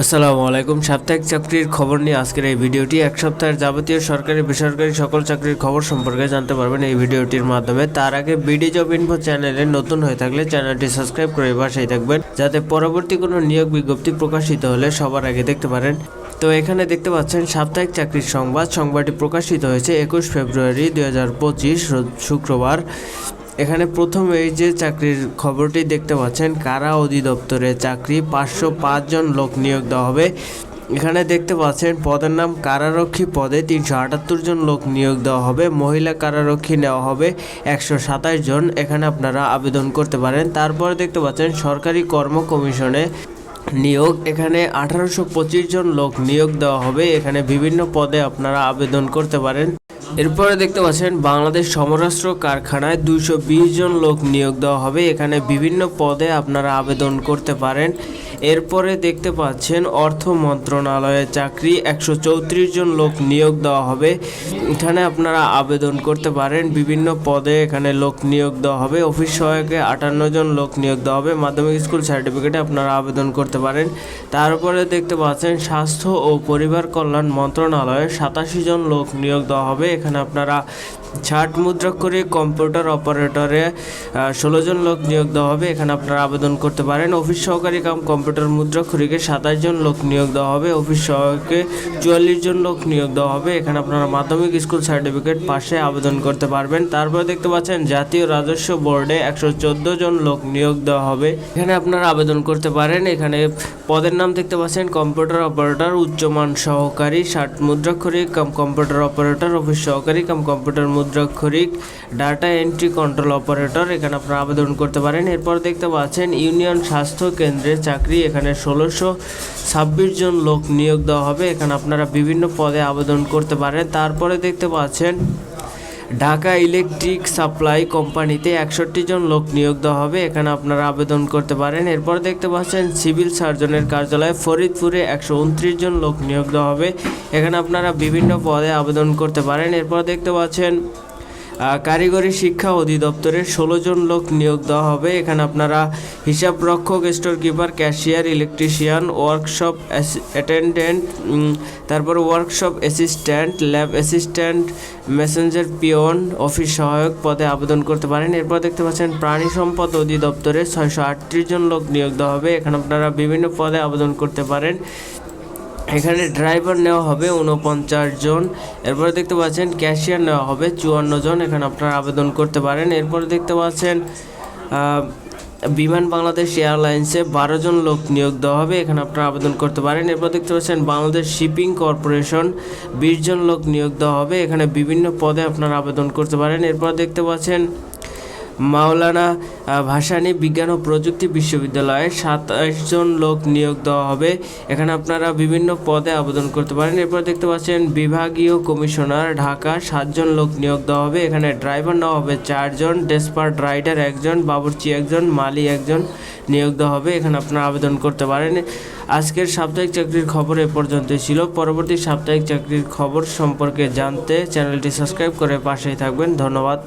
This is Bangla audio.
আসসালামু আলাইকুম। সাপ্তাহিক চাকরির খবর নিয়ে আজকের এই ভিডিওটি। এক সপ্তাহের যাবতীয় সরকারি, বেসরকারি সকল চাকরির খবর সম্পর্কে জানতে পারবেন এই ভিডিওটির মাধ্যমে। তার আগে বিডি জব ইনফো চ্যানেলে নতুন হয়ে থাকলে চ্যানেলটি সাবস্ক্রাইব করে পাশেই থাকবেন, যাতে পরবর্তী কোনো নিয়োগ বিজ্ঞপ্তি প্রকাশিত হলে সবার আগে দেখতে পারেন। তো এখানে দেখতে পাচ্ছেন, সাপ্তাহিক চাকরির সংবাদ। সংবাদটি প্রকাশিত হয়েছে একুশ ফেব্রুয়ারি দু হাজার পঁচিশ শুক্রবার। এখানে প্রথম এই যে চাকরির খবরটি দেখতে পাচ্ছেন, কারা অধিদপ্তরে চাকরি? পাঁচশো জন লোক নিয়োগ দেওয়া হবে। এখানে দেখতে পাচ্ছেন, পদের নাম কারারক্ষী পদে তিনশো আটাত্তর জন লোক নিয়োগ দেওয়া হবে। মহিলা কারারক্ষী নেওয়া হবে একশো সাতাশ জন। এখানে আপনারা আবেদন করতে পারেন। তারপরে দেখতে পাচ্ছেন, সরকারি কর্ম কমিশনে নিয়োগ। এখানে আঠারোশো পঁচিশ জন লোক নিয়োগ দেওয়া হবে। এখানে বিভিন্ন পদে আপনারা আবেদন করতে পারেন। এরপরে দেখতে পাচ্ছেন, বাংলাদেশ সমরাষ্ট্র কারখানায় দুইশো বিশ জন লোক নিয়োগ দেওয়া হবে। এখানে বিভিন্ন পদে আপনারা আবেদন করতে পারেন। এরপরে দেখতে পাচ্ছেন অর্থ মন্ত্রণালয়ে চাকরি, একশো চৌত্রিশ জন লোক নিয়োগ দেওয়া হবে। এখানে আপনারা আবেদন করতে পারেন, বিভিন্ন পদে এখানে লোক নিয়োগ দেওয়া হবে, অফিস সহায়কে আটান্ন জন লোক নিয়োগ দেওয়া হবে, মাধ্যমিক স্কুল সার্টিফিকেটে আপনারা আবেদন করতে পারেন। তারপরে দেখতে পাচ্ছেন স্বাস্থ্য ও পরিবার কল্যাণ মন্ত্রণালয়ে সাতাশি জন লোক নিয়োগ দেওয়া হবে, এখানে আপনারা ষাট মুদ্রাক্ষরিক কম্পিউটার অপারেটরে ষোলো জন লোক নিয়োগ দেওয়া হবে। এখানে আপনারা আবেদন করতে পারেন। অফিস সহকারী কাম কম্পিউটার মুদ্রাক্ষরিকে সাতাশ জন লোক নিয়োগ দেওয়া হবে। অফিস সহায়কে চুয়াল্লিশ জন লোক নিয়োগ দেওয়া হবে। এখানে আপনারা মাধ্যমিক স্কুল সার্টিফিকেট পাশে আবেদন করতে পারবেন। তারপরে দেখতে পাচ্ছেন, জাতীয় রাজস্ব বোর্ডে একশো চোদ্দ জন লোক নিয়োগ দেওয়া হবে। এখানে আপনারা আবেদন করতে পারেন। এখানে পদের নাম দেখতে পাচ্ছেন, কম্পিউটার অপারেটর, উচ্চমান সহকারী ষাট মুদ্রাক্ষরিক কাম কম্পিউটার অপারেটর, অফিস সহকারী কাম কম্পিউটার মুদ্রাক্ষরিক ডাটা এন্ট্রি কন্ট্রোল অপারেটর এখানে আপনারা আবেদন করতে পারেন। এরপর দেখতে পাচ্ছেন ইউনিয়ন স্বাস্থ্য কেন্দ্রে চাকরি, এখানে ষোলোশো ছাব্বিশ জন লোক নিয়োগ দেওয়া হবে। এখানে আপনারা বিভিন্ন পদে আবেদন করতে পারেন। তারপরে দেখতে পাচ্ছেন ঢাকা ইলেকট্রিক সাপ্লাই কোম্পানিতে একষট্টি জন লোক নিয়োগ দেওয়া হবে। এখানে আপনারা আবেদন করতে পারেন। এরপর দেখতে পাচ্ছেন, সিভিল সার্জনের কার্যালয়ে ফরিদপুরে একশো উনত্রিশ জন লোক নিয়োগ দেওয়া হবে। এখানে আপনারা বিভিন্ন পদে আবেদন করতে পারেন। এরপর দেখতে পাচ্ছেন কারিগরি শিক্ষা অধিদপ্তরের ষোলো জন লোক নিয়োগ দেওয়া হবে। এখানে আপনারা হিসাব রক্ষক, store keeper, cashier, electrician, workshop attendant তারপর workshop assistant, lab assistant, messenger peon office সহায়ক পদে আবেদন করতে পারেন। এরপর দেখতে পাচ্ছেন, প্রাণী সম্পদ অধিদপ্তরে ছয়শো আটত্রিশ জন লোক নিয়োগ দেওয়া হবে। এখানে আপনারা বিভিন্ন পদে আবেদন করতে পারেন। এখানে ড্রাইভার নেওয়া হবে উনপঞ্চাশ জন। এরপরে দেখতে পাচ্ছেন ক্যাশিয়ার নেওয়া হবে চুয়ান্ন জন। এখানে আপনারা আবেদন করতে পারেন। এরপরে দেখতে পাচ্ছেন বিমান বাংলাদেশ এয়ারলাইন্সে বারো জন লোক নিয়োগ দেওয়া হবে। এখানে আপনারা আবেদন করতে পারেন। এরপর দেখতে পাচ্ছেন, বাংলাদেশ শিপিং কর্পোরেশন বিশ জন লোক নিয়োগ দেওয়া হবে। এখানে বিভিন্ন পদে আপনারা আবেদন করতে পারেন। এরপর দেখতে পাচ্ছেন মাওলানা ভাসানী বিজ্ঞান ও প্রযুক্তি বিশ্ববিদ্যালয়ে সাতাশ জন লোক নিয়োগ দেওয়া হবে। এখানে আপনারা বিভিন্ন পদে আবেদন করতে পারেন। এরপর দেখতে পাচ্ছেন, বিভাগীয় কমিশনার ঢাকা সাতজন লোক নিয়োগ দেওয়া হবে। এখানে ড্রাইভার নেওয়া হবে চারজন ডেসপার্ট রাইডার একজন, বাবুর্চি একজন, মালি একজন নিয়োগ দেওয়া হবে। এখানে আপনারা আবেদন করতে পারেন। আজকের সাপ্তাহিক চাকরির খবর এ পর্যন্তই ছিল। পরবর্তী সাপ্তাহিক চাকরির খবর সম্পর্কে জানতে চ্যানেলটি সাবস্ক্রাইব করে পাশেই থাকবেন। ধন্যবাদ।